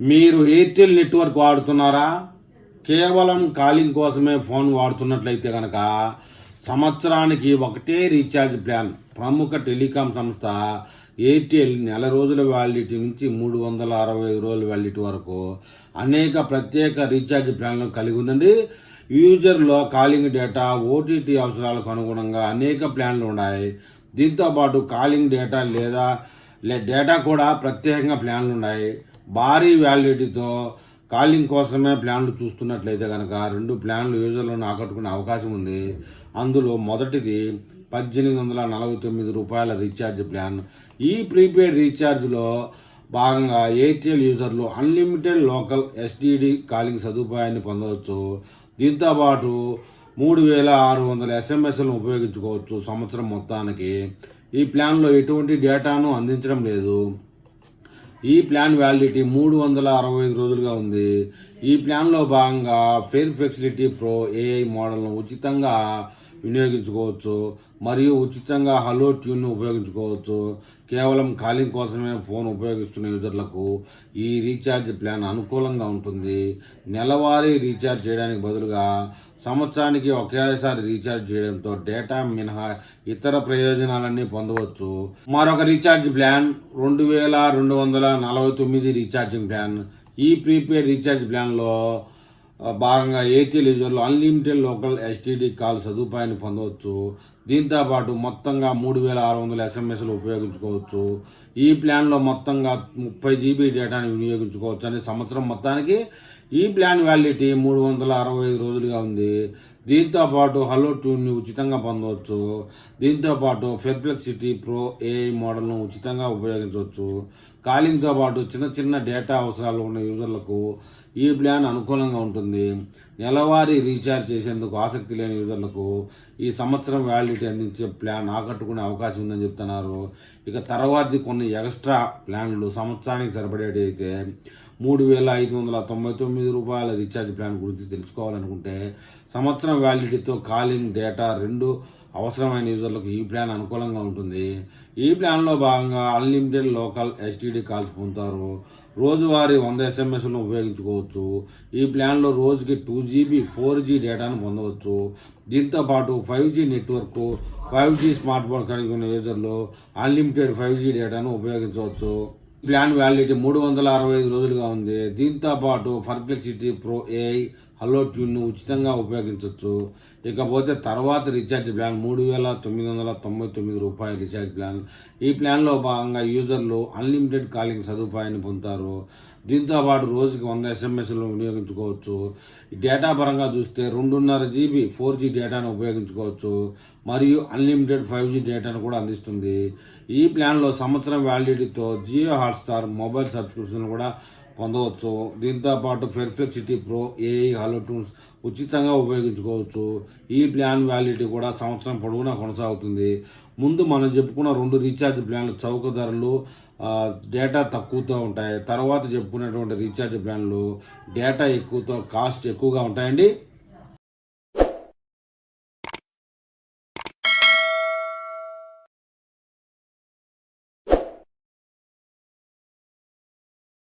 మీరు Airtel network వాడుతున్నారా? కేవలం కాలింగ్ కోసమే ఫోన్ వాడుతున్నట్లయితే కనుక సంవత్సరానికి ఒకటే రీఛార్జ్ ప్లాన్. ప్రముఖ టెలికాం సంస్థ ఎయిర్టెల్ నెల రోజుల వ్యాలిడిటీ నుంచి మూడు వందల అరవై ఐదు రోజుల వ్యాలిడిటీ వరకు అనేక ప్రత్యేక రీఛార్జ్ ప్లాన్లు కలిగి ఉందండి యూజర్లో కాలింగ్ డేటా ఓటీటీ అవసరాలకు అనుగుణంగా అనేక ప్లాన్లు ఉన్నాయి. దీంతోపాటు కాలింగ్ డేటా లేదా లే- డేటా కూడా ప్రత్యేకంగా ప్లాన్లు ఉన్నాయి. భారీ వ్యాలిడిటీతో కాలింగ్ కోసమే ప్లాన్లు చూస్తున్నట్లయితే కనుక రెండు ప్లాన్లు యూజర్లను ఆకట్టుకునే అవకాశం ఉంది. అందులో మొదటిది పద్దెనిమిది వందల నలభై తొమ్మిది రూపాయల రీఛార్జ్ ప్లాన్. ఈ ప్రీపెయిడ్ రీఛార్జ్లో భాగంగా ఎయిర్టెల్ యూజర్లు అన్లిమిటెడ్ లోకల్ ఎస్టీడీ కాలింగ్ సదుపాయాన్ని పొందవచ్చు. దీంతోపాటు మూడు వేల ఆరు వందల ఎస్ఎంఎస్లను ఉపయోగించుకోవచ్చు సంవత్సరం మొత్తానికి. ఈ ప్లాన్లో ఎటువంటి డేటాను అందించడం లేదు. ఈ ప్లాన్ వ్యాలిడిటీ మూడు వందల అరవై ఐదు రోజులుగా ఉంది. ఈ ప్లాన్లో భాగంగా ఫెయిర్ ఫ్లెక్సిలిటీ ప్రో ఏఐ మోడల్ను ఉచితంగా వినియోగించుకోవచ్చు మరియు ఉచితంగా హలో ట్యూన్ను ఉపయోగించుకోవచ్చు. కేవలం కాలింగ్ కోసమే ఫోన్ ఉపయోగిస్తున్న యూజర్లకు ఈ రీఛార్జ్ ప్లాన్ అనుకూలంగా ఉంటుంది. నెలవారీ రీఛార్జ్ చేయడానికి బదులుగా సంవత్సరానికి ఒకేసారి రీఛార్జ్ చేయడంతో డేటా మినహా ఇతర ప్రయోజనాలన్నీ పొందవచ్చు. మరొక రీఛార్జ్ ప్లాన్ రెండు వేల రెండు వందల నలభై తొమ్మిది రీఛార్జింగ్ ప్లాన్. ఈ ప్రీపెయిడ్ రీఛార్జ్ ప్లాన్లో భాగంగా ఎయిర్టెల్ యూజర్లు అన్లిమిటెడ్ లోకల్ ఎస్టీడీ కాల్ సదుపాయాన్ని పొందవచ్చు. దీంతోపాటు మొత్తంగా మూడు వేల ఆరు వందల ఎస్ఎంఎస్లు ఉపయోగించుకోవచ్చు. ఈ ప్లాన్లో మొత్తంగా ముప్పై జీబీ డేటాని వినియోగించుకోవచ్చు అనే సంవత్సరం మొత్తానికి ఈ ప్లాన్ వ్యాలిడిటీ మూడు వందల అరవై ఐదు రోజులుగా ఉంది. దీంతోపాటు హలో ట్యూన్ని ఉచితంగా పొందవచ్చు. దీంతోపాటు ఫెర్ప్లెక్సిటీ ప్రో ఏఐ మోడల్ను ఉచితంగా ఉపయోగించవచ్చు. కాలింగ్తో పాటు చిన్న చిన్న డేటా అవసరాలు ఉన్న యూజర్లకు ఈ ప్లాన్ అనుకూలంగా ఉంటుంది. నెలవారీ రీఛార్జ్ చేసేందుకు ఆసక్తి లేని యూజర్లకు ఈ సంవత్సరం వ్యాలిడిటీ అందించే ప్లాన్ ఆకట్టుకునే అవకాశం ఉందని చెప్తున్నారు. ఇక తర్వాతి కొన్ని ఎక్స్ట్రా ప్లాన్లు సంవత్సరానికి సరిపడేటి అయితే మూడు వేల ఐదు వందల తొంభై తొమ్మిది రూపాయల రీఛార్జ్ ప్లాన్ గురించి తెలుసుకోవాలనుకుంటే సంవత్సరం వ్యాలిడిటీతో కాలింగ్ డేటా రెండు అవసరమైన యూజర్లకు ఈ ప్లాన్ అనుకూలంగా ఉంటుంది. ఈ ప్లాన్లో భాగంగా అన్లిమిటెడ్ లోకల్ ఎస్టీడీ కాల్స్ పొందుతారు. రోజువారీ వంద ఎస్ఎంఎస్లను ఉపయోగించుకోవచ్చు. ఈ ప్లాన్లో రోజుకి టూ జీబీ ఫోర్ జీ డేటాను పొందవచ్చు. దీంతో పాటు five G network five G smart phone కలిగి ఉన్న యూజర్లు అన్లిమిటెడ్ ఫైవ్ జీ డేటాను ఉపయోగించవచ్చు. ప్లాన్ వ్యాలిడిటీ మూడు వందల అరవై ఐదు రోజులుగా ఉంది. దీంతో పాటు పర్ప్లెక్సిటీ ప్రో ఏఐ హలో ట్యూన్ను ఉచితంగా ఉపయోగించవచ్చు ఇకపోతే తర్వాత రీఛార్జ్ ప్లాన్ మూడు వేల తొమ్మిది వందల తొంభై తొమ్మిది రూపాయల రీఛార్జ్ ప్లాన్. ఈ ప్లాన్లో భాగంగా యూజర్లు అన్లిమిటెడ్ కాలింగ్ సదుపాయాన్ని పొందుతారు. దీంతో పాటు రోజుకి వంద ఎస్ఎంఎస్లు వినియోగించుకోవచ్చు. డేటా పరంగా చూస్తే రెండున్నర జీబీ ఫోర్ జీ డేటాను ఉపయోగించుకోవచ్చు. మరియు అన్లిమిటెడ్ ఫైవ్ జీ డేటాను కూడా అందిస్తుంది. ఈ ప్లాన్లో సంవత్సరం వ్యాలిడిటీతో జియో హాట్స్టార్ మొబైల్ సబ్స్క్రిప్షన్ కూడా పొందవచ్చు. దీంతో పాటు Perplexity Pro AI hello tools ఉచితంగా ఉపయోగించుకోవచ్చు. ఈ ప్లాన్ వ్యాలిడిటీ కూడా సంవత్సరం పొడవునా కొనసాగుతుంది. ముందు మనం చెప్పుకున్న రెండు రీఛార్జ్ ప్లాన్లు చౌక ధరలు డేటా తక్కువతో ఉంటాయి. తర్వాత చెప్పుకున్నటువంటి రీఛార్జ్ ప్లాన్లు డేటా ఎక్కువతో కాస్ట్ ఎక్కువగా ఉంటాయండి.